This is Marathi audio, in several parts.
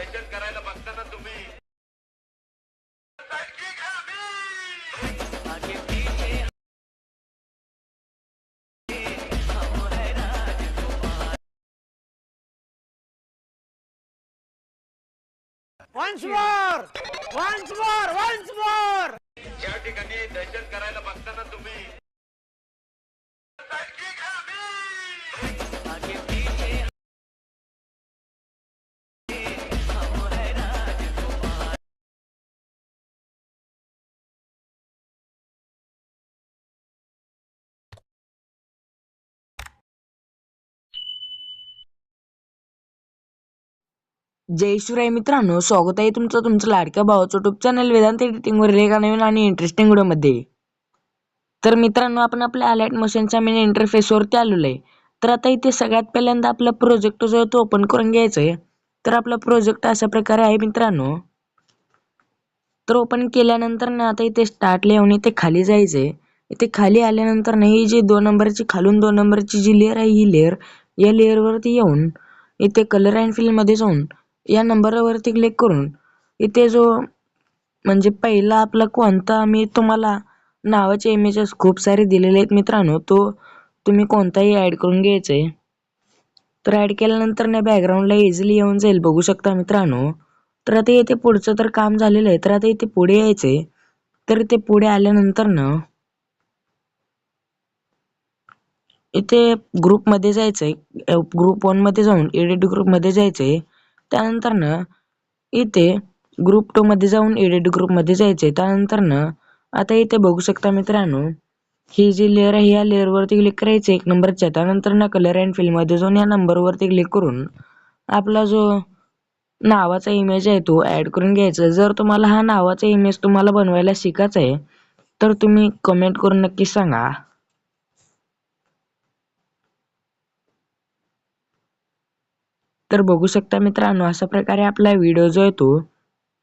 दहशत करायला बघता ना तुम्ही Once more! Once more! Once more! या ठिकाणी दहशत जय शिवराय मित्रांनो स्वागत आहे तुमचं तुमचं लाडक्या भावाचं युट्यूब चॅनल वेदांत एडिटिंगवर एका नवीन आणि इंटरेस्टिंग व्हिडिओमध्ये तर मित्रांनो आपण आपल्या अलर्ट मशीनच्या मेन इंटरफेसवरती आलेलो आहे. तर आता इथे सगळ्यात पहिल्यांदा आपला प्रोजेक्ट जो आहे तो ओपन करून घ्यायचा आहे. तर आपला प्रोजेक्ट अशा प्रकारे आहे मित्रांनो. तर ओपन केल्यानंतर ना आता इथे स्टार्ट लिहून इथे खाली जायचं आहे इथे खाली आल्यानंतर ना ही जी दोन नंबरची खालून दोन नंबरची जी लेअर आहे ही लेअर या लेअरवरती येऊन इथे कलर अँड फिलमध्ये जाऊन या नंबरवरती क्लिक करून इथे जो म्हणजे पहिला आपला कोणता मी तुम्हाला नावाचे इमेजेस खूप सारे दिलेले आहेत मित्रांनो तो तुम्ही कोणताही ॲड करून घ्यायचं. आहे तर ॲड केल्यानंतर ना बॅकग्राऊंडला इझिली येऊन जाईल बघू शकता मित्रांनो. तर आता इथे पुढचं तर काम झालेलं आहे तर आता इथे पुढे यायचं. आहे तर इथे पुढे आल्यानंतर ना इथे ग्रुपमध्ये जायचं आहे ग्रुप वनमध्ये जाऊन एडिट ग्रुपमध्ये जायचं आहे त्यानंतरनं इथे ग्रुप टू मध्ये जाऊन एडिट ग्रुपमध्ये जायचे त्यानंतर त्यानंतरनं आता इथे बघू शकता मित्रांनो ही जी लेअर आहे या लेअरवरती क्लिक करायचं एक नंबरच्या त्यानंतर ना कलर अँड फिल्ममध्ये जाऊन या नंबरवरती क्लिक करून आपला जो नावाचा इमेज आहे तो ॲड करून घ्यायचा. जर तुम्हाला हा नावाचा इमेज तुम्हाला बनवायला शिकायचा आहे तर तुम्ही कमेंट करून नक्की सांगा. तर बघू शकता मित्रांनो अशा प्रकारे आपला व्हिडिओ जो आहे तो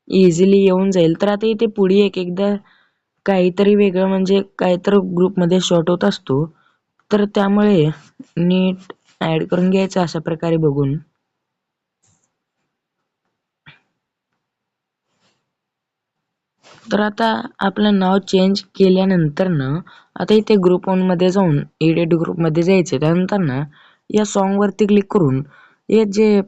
इझिली येऊन जाईल. तर आता इथे पुढे एक एकदा काहीतरी वेगळं म्हणजे काहीतरी ग्रुपमध्ये शॉर्ट होत असतो. तर त्यामुळे नीट ॲड करून घ्यायचं अशा प्रकारे बघून. तर आता आपलं नाव चेंज केल्यानंतर ना आता इथे ग्रुपमध्ये जाऊन एडिट ग्रुपमध्ये जायचं त्यानंतर ना या सॉन्गवरती क्लिक करून हे जे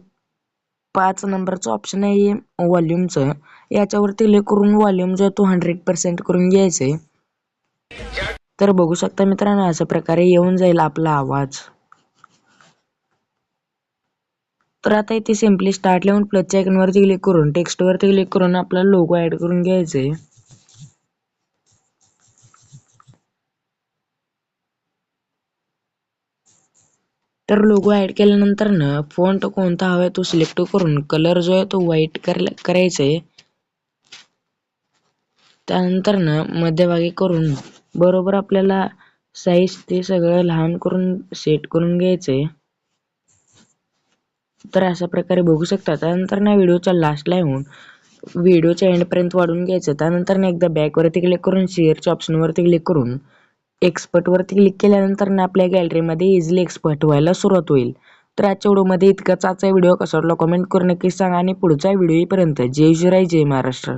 पाच नंबरचं ऑप्शन आहे हे व्हॉल्यूमचं याच्यावरती क्लिक करून व्हॉल्यूम जो तो हंड्रेड पर्सेंट करून घ्यायचं आहे. तर बघू शकता मित्रांनो अशा प्रकारे येऊन जाईल आपला आवाज. तर आता इथे सिम्पली स्टार्ट लावून प्लसच्या चॅकनवरती क्लिक करून टेक्स्टवरती क्लिक करून आपला लोगो ॲड करून घ्यायचा आहे. तर लोगो ॲड केल्यानंतर ना फॉन्ट कोणता हवा आहे तो सिलेक्ट करून कलर जो आहे तो व्हाईट करायचा आहे. त्यानंतर ना मध्यभागी करून बरोबर आपल्याला साईज ते सगळं लहान करून सेट करून घ्यायचं आहे. तर अशा प्रकारे बघू शकता. त्यानंतर ना व्हिडिओच्या लास्टला येऊन व्हिडिओच्या एंडपर्यंत वाढून घ्यायचं त्यानंतर ना एकदा बॅकवरती क्लिक करून शेअरच्या ऑप्शनवरती क्लिक करून एक्सपर्टवरती क्लिक केल्यानंतर ना आपल्या गॅलरीमध्ये इझिली एक्सपर्ट व्हायला सुरुवात होईल. तर आजच्या व्हिडिओमध्ये इतकाच. आजचा व्हिडिओ कसा वाटला कमेंट करून नक्की सांगा आणि पुढचा व्हिडिओ येईपर्यंत. जय शिवराय जय महाराष्ट्र.